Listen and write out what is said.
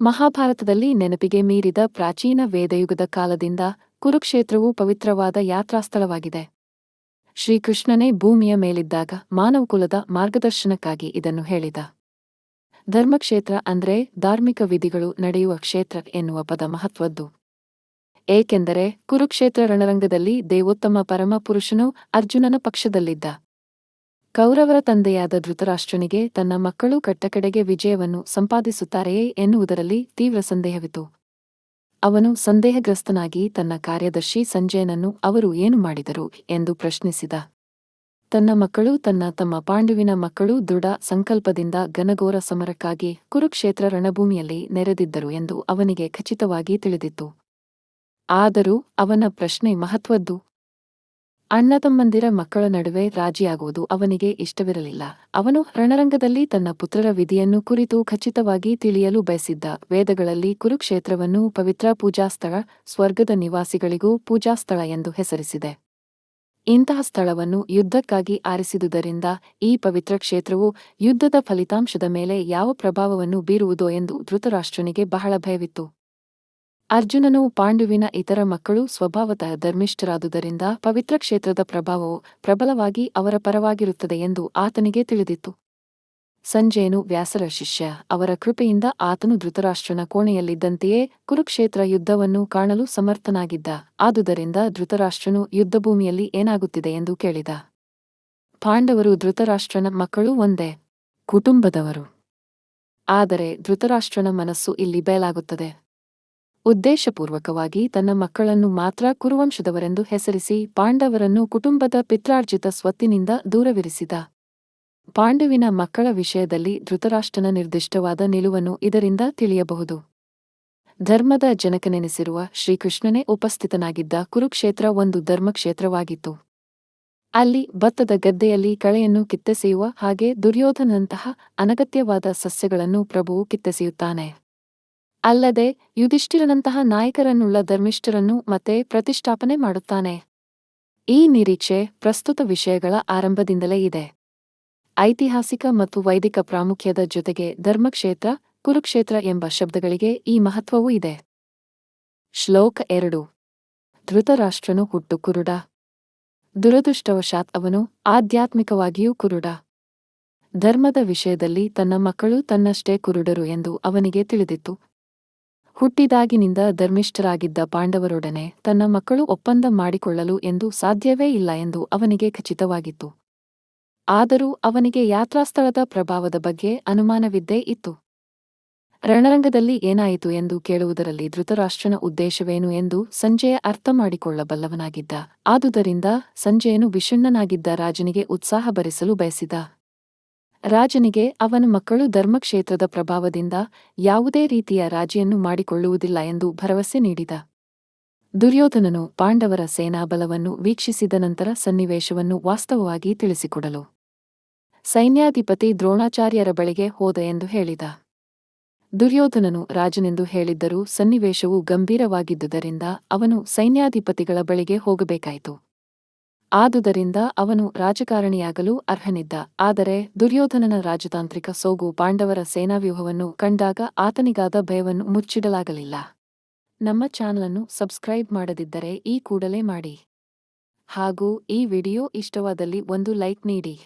ಮಹಾಭಾರತದಲ್ಲಿ ನೆನಪಿಗೆ ಮೀರಿದ ಪ್ರಾಚೀನ ವೇದಯುಗದ ಕಾಲದಿಂದ ಕುರುಕ್ಷೇತ್ರವು ಪವಿತ್ರವಾದ ಯಾತ್ರಾಸ್ಥಳವಾಗಿದೆ. ಶ್ರೀಕೃಷ್ಣನೇ ಭೂಮಿಯ ಮೇಲಿದ್ದಾಗ ಮಾನವಕುಲದ ಮಾರ್ಗದರ್ಶನಕ್ಕಾಗಿ ಇದನ್ನು ಹೇಳಿದ. ಧರ್ಮಕ್ಷೇತ್ರ ಅಂದ್ರೆ ಧಾರ್ಮಿಕ ವಿಧಿಗಳು ನಡೆಯುವ ಕ್ಷೇತ್ರ ಎನ್ನುವ ಪದ ಮಹತ್ವದ್ದು. ಏಕೆಂದರೆ ಕುರುಕ್ಷೇತ್ರ ರಣರಂಗದಲ್ಲಿ ದೇವೋತ್ತಮ ಪರಮಪುರುಷನು ಅರ್ಜುನನ ಪಕ್ಷದಲ್ಲಿದ್ದ. ಕೌರವರ ತಂದೆಯಾದ ಧೃತರಾಷ್ಟ್ರನಿಗೆ ತನ್ನ ಮಕ್ಕಳು ಕಟ್ಟಕಡೆಗೆ ವಿಜಯವನ್ನು ಸಂಪಾದಿಸುತ್ತಾರೆಯೇ ಎನ್ನುವುದರಲ್ಲಿ ತೀವ್ರ ಸಂದೇಹವಿತು ಅವನು ಸಂದೇಹಗ್ರಸ್ತನಾಗಿ ತನ್ನ ಕಾರ್ಯದರ್ಶಿ ಸಂಜಯನನ್ನು ಅವರು ಏನು ಮಾಡಿದರು ಎಂದು ಪ್ರಶ್ನಿಸಿದ. ತನ್ನ ಮಕ್ಕಳು ತನ್ನ ತಮ್ಮ ಪಾಂಡುವಿನ ಮಕ್ಕಳು ದೃಢ ಸಂಕಲ್ಪದಿಂದ ಘನಘೋರ ಸಮರಕ್ಕಾಗಿ ಕುರುಕ್ಷೇತ್ರ ರಣಭೂಮಿಯಲ್ಲಿ ನೆರೆದಿದ್ದರು ಎಂದು ಅವನಿಗೆ ಖಚಿತವಾಗಿ ತಿಳಿದಿತ್ತು. ಆದರೂ ಅವನ ಪ್ರಶ್ನೆ ಮಹತ್ವದ್ದು. ಅಣ್ಣತಮ್ಮಂದಿರ ಮಕ್ಕಳ ನಡುವೆ ರಾಜಿಯಾಗುವುದು ಅವನಿಗೆ ಇಷ್ಟವಿರಲಿಲ್ಲ. ಅವನು ರಣರಂಗದಲ್ಲಿ ತನ್ನ ಪುತ್ರರ ವಿಧಿಯನ್ನು ಕುರಿತು ಖಚಿತವಾಗಿ ತಿಳಿಯಲು ಬಯಸಿದ್ದ. ವೇದಗಳಲ್ಲಿ ಕುರುಕ್ಷೇತ್ರವನ್ನು ಪವಿತ್ರ ಪೂಜಾಸ್ಥಳ, ಸ್ವರ್ಗದ ನಿವಾಸಿಗಳಿಗೂ ಪೂಜಾಸ್ಥಳ ಎಂದು ಹೆಸರಿಸಿದೆ. ಇಂತಹ ಸ್ಥಳವನ್ನು ಯುದ್ಧಕ್ಕಾಗಿ ಆರಿಸಿದುದರಿಂದ ಈ ಪವಿತ್ರ ಕ್ಷೇತ್ರವು ಯುದ್ಧದ ಫಲಿತಾಂಶದ ಮೇಲೆ ಯಾವ ಪ್ರಭಾವವನ್ನು ಬೀರುವುದೋ ಎಂದು ಧೃತರಾಷ್ಟ್ರನಿಗೆ ಬಹಳ ಭಯವಿತ್ತು. ಅರ್ಜುನನು ಪಾಂಡುವಿನ ಇತರ ಮಕ್ಕಳು ಸ್ವಭಾವತಃ ಧರ್ಮಿಷ್ಠರಾದುದರಿಂದ ಪವಿತ್ರ ಕ್ಷೇತ್ರದ ಪ್ರಭಾವವು ಪ್ರಬಲವಾಗಿ ಅವರ ಪರವಾಗಿರುತ್ತದೆ ಎಂದು ಆತನಿಗೆ ತಿಳಿದಿತ್ತು. ಸಂಜಯನು ವ್ಯಾಸರ ಶಿಷ್ಯ, ಅವರ ಕೃಪೆಯಿಂದ ಆತನು ಧೃತರಾಷ್ಟ್ರನ ಕೋಣೆಯಲ್ಲಿದ್ದಂತೆಯೇ ಕುರುಕ್ಷೇತ್ರ ಯುದ್ಧವನ್ನು ಕಾಣಲು ಸಮರ್ಥನಾಗಿದ್ದ, ಆದುದರಿಂದ ಧೃತರಾಷ್ಟ್ರನು ಯುದ್ಧಭೂಮಿಯಲ್ಲಿ ಏನಾಗುತ್ತಿದೆ ಎಂದು ಕೇಳಿದ. ಪಾಂಡವರು ಧೃತರಾಷ್ಟ್ರನ ಮಕ್ಕಳು ಒಂದೇ, ಕುಟುಂಬದವರು. ಆದರೆ ಧೃತರಾಷ್ಟ್ರನ ಮನಸ್ಸು ಇಲ್ಲಿ ಬಯಲಾಗುತ್ತದೆ ಉದ್ದೇಶಪೂರ್ವಕವಾಗಿ ತನ್ನ ಮಕ್ಕಳನ್ನು ಮಾತ್ರ ಕುರುವಂಶದವರೆಂದು ಹೆಸರಿಸಿ ಪಾಂಡವರನ್ನು ಕುಟುಂಬದ ಪಿತ್ರಾರ್ಜಿತ ಸ್ವತ್ತಿನಿಂದ ದೂರವಿರಿಸಿದ. ಪಾಂಡುವಿನ ಮಕ್ಕಳ ವಿಷಯದಲ್ಲಿ ಧೃತರಾಷ್ಟ್ರನ ನಿರ್ದಿಷ್ಟವಾದ ನಿಲುವನ್ನು ಇದರಿಂದ ತಿಳಿಯಬಹುದು. ಧರ್ಮದ ಜನಕನೆನಿಸಿರುವ ಶ್ರೀಕೃಷ್ಣನೇ ಉಪಸ್ಥಿತನಾಗಿದ್ದ ಕುರುಕ್ಷೇತ್ರ ಒಂದು ಧರ್ಮಕ್ಷೇತ್ರವಾಗಿತ್ತು. ಅಲ್ಲಿ ಭತ್ತದ ಗದ್ದೆಯಲ್ಲಿ ಕಳೆಯನ್ನು ಕಿತ್ತೆಸೆಯುವ ಹಾಗೆ ದುರ್ಯೋಧನಂತಹ ಅನಗತ್ಯವಾದ ಸಸ್ಯಗಳನ್ನು ಪ್ರಭುವು ಕಿತ್ತೆಸೆಯುತ್ತಾನೆ. ಅಲ್ಲದೆ ಯುಧಿಷ್ಠಿರನಂತಹ ನಾಯಕರನ್ನುಳ್ಳ ಧರ್ಮಿಷ್ಠರನ್ನು ಮತ್ತೆ ಪ್ರತಿಷ್ಠಾಪನೆ ಮಾಡುತ್ತಾನೆ. ಈ ನಿರೀಕ್ಷೆ ಪ್ರಸ್ತುತ ವಿಷಯಗಳ ಆರಂಭದಿಂದಲೇ ಇದೆ. ಐತಿಹಾಸಿಕ ಮತ್ತು ವೈದಿಕ ಪ್ರಾಮುಖ್ಯದ ಜೊತೆಗೆ ಧರ್ಮಕ್ಷೇತ್ರ, ಕುರುಕ್ಷೇತ್ರ ಎಂಬ ಶಬ್ದಗಳಿಗೆ ಈ ಮಹತ್ವವೂ ಇದೆ. ಶ್ಲೋಕ ಎರಡು. ಧೃತರಾಷ್ಟ್ರನು ಹುಟ್ಟು ಕುರುಡ. ದುರದೃಷ್ಟವಶಾತ್ ಅವನು ಆಧ್ಯಾತ್ಮಿಕವಾಗಿಯೂ ಕುರುಡ. ಧರ್ಮದ ವಿಷಯದಲ್ಲಿ ತನ್ನ ಮಕ್ಕಳು ತನ್ನಷ್ಟೇ ಕುರುಡರು ಎಂದು ಅವನಿಗೆ ತಿಳಿದಿತ್ತು. ಹುಟ್ಟಿದಾಗಿನಿಂದ ಧರ್ಮಿಷ್ಠರಾಗಿದ್ದ ಪಾಂಡವರೊಡನೆ ತನ್ನ ಮಕ್ಕಳು ಒಪ್ಪಂದ ಮಾಡಿಕೊಳ್ಳಲು ಎಂದು ಸಾಧ್ಯವೇ ಇಲ್ಲ ಎಂದು ಅವನಿಗೆ ಖಚಿತವಾಗಿತ್ತು. ಆದರೂ ಅವನಿಗೆ ಯಾತ್ರಾಸ್ಥಳದ ಪ್ರಭಾವದ ಬಗ್ಗೆ ಅನುಮಾನವಿದ್ದೇ ಇತ್ತು. ರಣರಂಗದಲ್ಲಿ ಏನಾಯಿತು ಎಂದು ಕೇಳುವುದರಲ್ಲಿ ಧೃತರಾಷ್ಟ್ರನ ಉದ್ದೇಶವೇನು ಎಂದು ಸಂಜೆಯ ಅರ್ಥ ಮಾಡಿಕೊಳ್ಳಬಲ್ಲವನಾಗಿದ್ದ. ಆದುದರಿಂದ ಸಂಜೆಯನು ವಿಷಣ್ಣನಾಗಿದ್ದ ರಾಜನಿಗೆ ಉತ್ಸಾಹ ಭರಿಸಲು ಬಯಸಿದ. ರಾಜನಿಗೆ ಅವನ ಮಕ್ಕಳು ಧರ್ಮಕ್ಷೇತ್ರದ ಪ್ರಭಾವದಿಂದ ಯಾವುದೇ ರೀತಿಯ ರಾಜಿಯನ್ನು ಮಾಡಿಕೊಳ್ಳುವುದಿಲ್ಲ ಎಂದು ಭರವಸೆ ನೀಡಿದ. ದುರ್ಯೋಧನನು ಪಾಂಡವರ ಸೇನಾಬಲವನ್ನು ವೀಕ್ಷಿಸಿದ ನಂತರ ಸನ್ನಿವೇಶವನ್ನು ವಾಸ್ತವವಾಗಿ ತಿಳಿಸಿಕೊಡಲು. ಸೈನ್ಯಾಧಿಪತಿ ದ್ರೋಣಾಚಾರ್ಯರ ಬಳಿಗೆ ಹೋದ ಎಂದು ಹೇಳಿದ. ದುರ್ಯೋಧನನು ರಾಜನೆಂದು ಹೇಳಿದ್ದರೂ ಸನ್ನಿವೇಶವು ಗಂಭೀರವಾಗಿದ್ದುದರಿಂದ ಅವನು ಸೈನ್ಯಾಧಿಪತಿಗಳ ಬಳಿಗೆ ಹೋಗಬೇಕಾಯಿತು. ಆದುದರಿಂದ ಅವನು ರಾಜಕಾರಣಿಯಾಗಲು ಅರ್ಹನಿದ್ದ. ಆದರೆ ದುರ್ಯೋಧನನ ರಾಜತಾಂತ್ರಿಕ ಸೋಗು ಪಾಂಡವರ ಸೇನಾವ್ಯೂಹವನ್ನು ಕಂಡಾಗ ಆತನಿಗಾದ ಭಯವನ್ನು ಮುಚ್ಚಿಡಲಾಗಲಿಲ್ಲ. ನಮ್ಮ ಚಾನಲನ್ನು ಸಬ್ಸ್ಕ್ರೈಬ್ ಮಾಡದಿದ್ದರೆ ಈ ಕೂಡಲೇ ಮಾಡಿ. ಹಾಗೂ ಈ ವಿಡಿಯೋ ಇಷ್ಟವಾದಲ್ಲಿ ಒಂದು ಲೈಕ್ ನೀಡಿ.